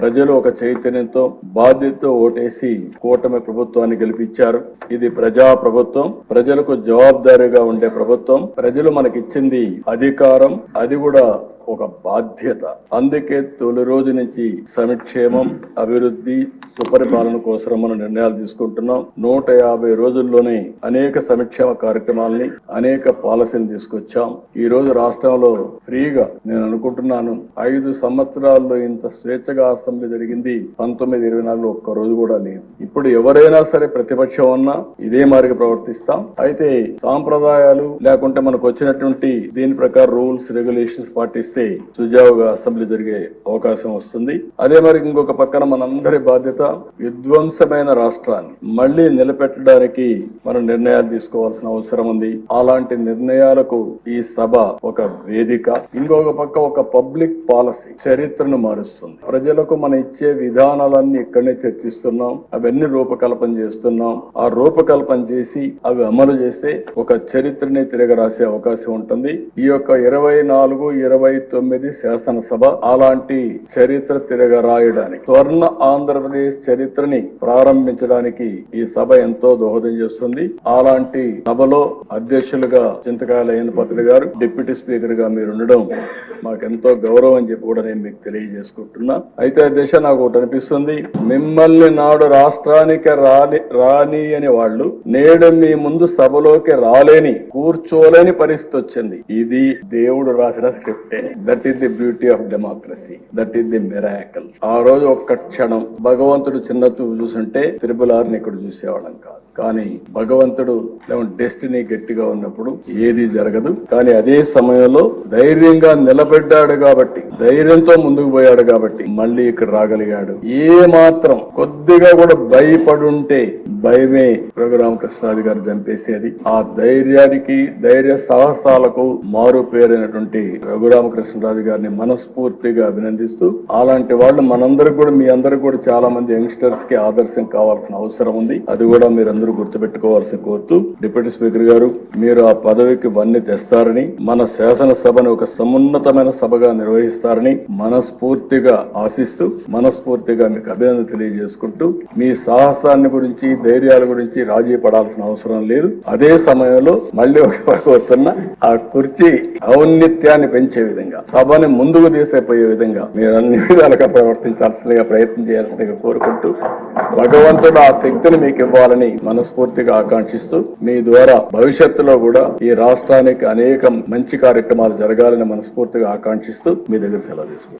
ప్రజలు ఒక చైతన్యంతో బాధ్యతతో ఓటేసి కూటమి ప్రభుత్వాన్ని గెలిపించారు. ఇది ప్రజా ప్రభుత్వం ప్రజలకు జవాబుదారీగా ఉండే ప్రభుత్వం. ప్రజలు మనకిచ్చింది అధికారం అది కూడా ఒక బాధ్యత. అందుకే తొలి రోజు నుంచి సంక్షేమం అభివృద్ధి సుపరిపాలన కోసం మనం నిర్ణయాలు తీసుకుంటున్నాం. నూట యాభై రోజుల్లోనే అనేక సంక్షేమ కార్యక్రమాలని అనేక పాలసీలు తీసుకొచ్చాం. ఈ రోజు రాష్ట్రంలో ఫ్రీగా నేను అనుకుంటున్నాను. ఐదు సంవత్సరాల్లో ఇంత స్వేచ్ఛగా అసెంబ్లీ జరిగింది. పంతొమ్మిది ఇరవై నాలుగులో ఒక్క రోజు కూడా లేదు. ఇప్పుడు ఎవరైనా సరే ప్రతిపక్షం ఉన్నా ఇదే మారిగా ప్రవర్తిస్తాం. అయితే సాంప్రదాయాలు లేకుంటే మనకు వచ్చినటువంటి దీని ప్రకారం రూల్స్ రెగ్యులేషన్స్ పాటిస్తే సుజావుగా అసెంబ్లీ జరిగే అవకాశం వస్తుంది. అదే మరి ఇంకొక పక్కన మనందరి బాధ్యత విధ్వంసమైన రాష్ట్రాన్ని మళ్ళీ నిలబెట్టడానికి మనం నిర్ణయాలు తీసుకోవాల్సిన అవసరం ఉంది. అలాంటి నిర్ణయాలకు ఈ సభ ఒక వేదిక. ఇంకొక పక్క ఒక పబ్లిక్ పాలసీ చరిత్రను మారుస్తుంది. ప్రజలకు మనం ఇచ్చే విధానాలన్నీ ఇక్కడనే చర్చిస్తున్నాం. అవన్నీ రూపకల్పన చేస్తున్నాం. ఆ రూపకల్పన చేసి అవి అమలు చేస్తే ఒక చరిత్రని తిరగ రాసే అవకాశం ఉంటుంది. ఈ యొక్క ఇరవై నాలుగు ఇరవై తొమ్మిది శాసనసభ అలాంటి చరిత్ర తిరగ రాయడానికి స్వర్ణ ఆంధ్రప్రదేశ్ చరిత్రని ప్రారంభించడానికి ఈ సభ ఎంతో దోహదం చేస్తుంది. అలాంటి సభలో అధ్యక్షులుగా చింతకాయల అయ్యనపత్రి గారు డిప్యూటీ స్పీకర్గా మీరు ఉండడం మాకెంతో గౌరవం అని చెప్పి కూడా నేను మీకు తెలియజేసుకుంటున్నా. అయితే దిశ నాకు ఒకటి అనిపిస్తుంది. మిమ్మల్ని నాడు రాష్ట్రానికి రాని రాని అని వాళ్ళు నేడు మీ ముందు సభలోకి రాలేని కూర్చోలేని పరిస్థితి వచ్చింది. ఇది దేవుడు రాసిన స్క్రిప్టే. That is the beauty of democracy that is the miracle ఆ రోజు ఒక్క క్షణం భగవంతుడు చిన్న చూపు చూసుంటే త్రిపులారిని ఇక్కడ చూసేవాళ్ళం కాదు. కానీ భగవంతుడు డెస్టినీ గట్టిగా ఉన్నప్పుడు ఏది జరగదు. కానీ అదే సమయంలో ధైర్యంగా నిలబడ్డాడు కాబట్టి ధైర్యంతో ముందుకు పోయాడు కాబట్టి మళ్ళీ ఇక్కడ రాగలిగాడు. ఏ మాత్రం కొద్దిగా కూడా భయపడుంటే భయమే రఘురామకృష్ణాది గారు చంపేసేది. ఆ ధైర్యానికి ధైర్య సాహసాలకు మారు పేరైనటువంటి రఘురామకృష్ణరాజు గారిని మనస్ఫూర్తిగా అభినందిస్తూ అలాంటి వాళ్ళు మనందరికి కూడా మీ అందరికి కూడా చాలా మంది యంగ్స్టర్స్కి ఆదర్శం కావాల్సిన అవసరం ఉంది. అది కూడా మీరందరూ గుర్తుపెట్టుకోవాల్సి కోరుతూ డిప్యూటీ స్పీకర్ గారు మీరు ఆ పదవికి వన్ని తెస్తారని మన శాసనసభను ఒక సమున్నతమైన సభగా నిర్వహిస్తారని మనస్ఫూర్తిగా ఆశిస్తూ మనస్ఫూర్తిగా మీకు అభినందన తెలియజేసుకుంటూ మీ సాహసాన్ని గురించి ధైర్యాల గురించి రాజీ పడాల్సిన అవసరం లేదు. అదే సమయంలో మళ్ళీ ఒక వస్తున్న ఆ కుర్చీ ఔన్నిత్యాన్ని పెంచే విధంగా సభని ముందుకు తీసుకుపోయే విధంగా మీరు అన్ని విధాలుగా ప్రవర్తించాల్సిందిగా ప్రయత్నం చేయాల్సిందిగా కోరుకుంటూ భగవంతుడు ఆ శక్తిని మీకు ఇవ్వాలని మనస్ఫూర్తిగా ఆకాంక్షిస్తూ మీ ద్వారా భవిష్యత్తులో కూడా ఈ రాష్ట్రానికి అనేక మంచి కార్యక్రమాలు జరగాలని మనస్ఫూర్తిగా ఆకాంక్షిస్తూ మీ దగ్గర సెలవు తీసుకుంటాం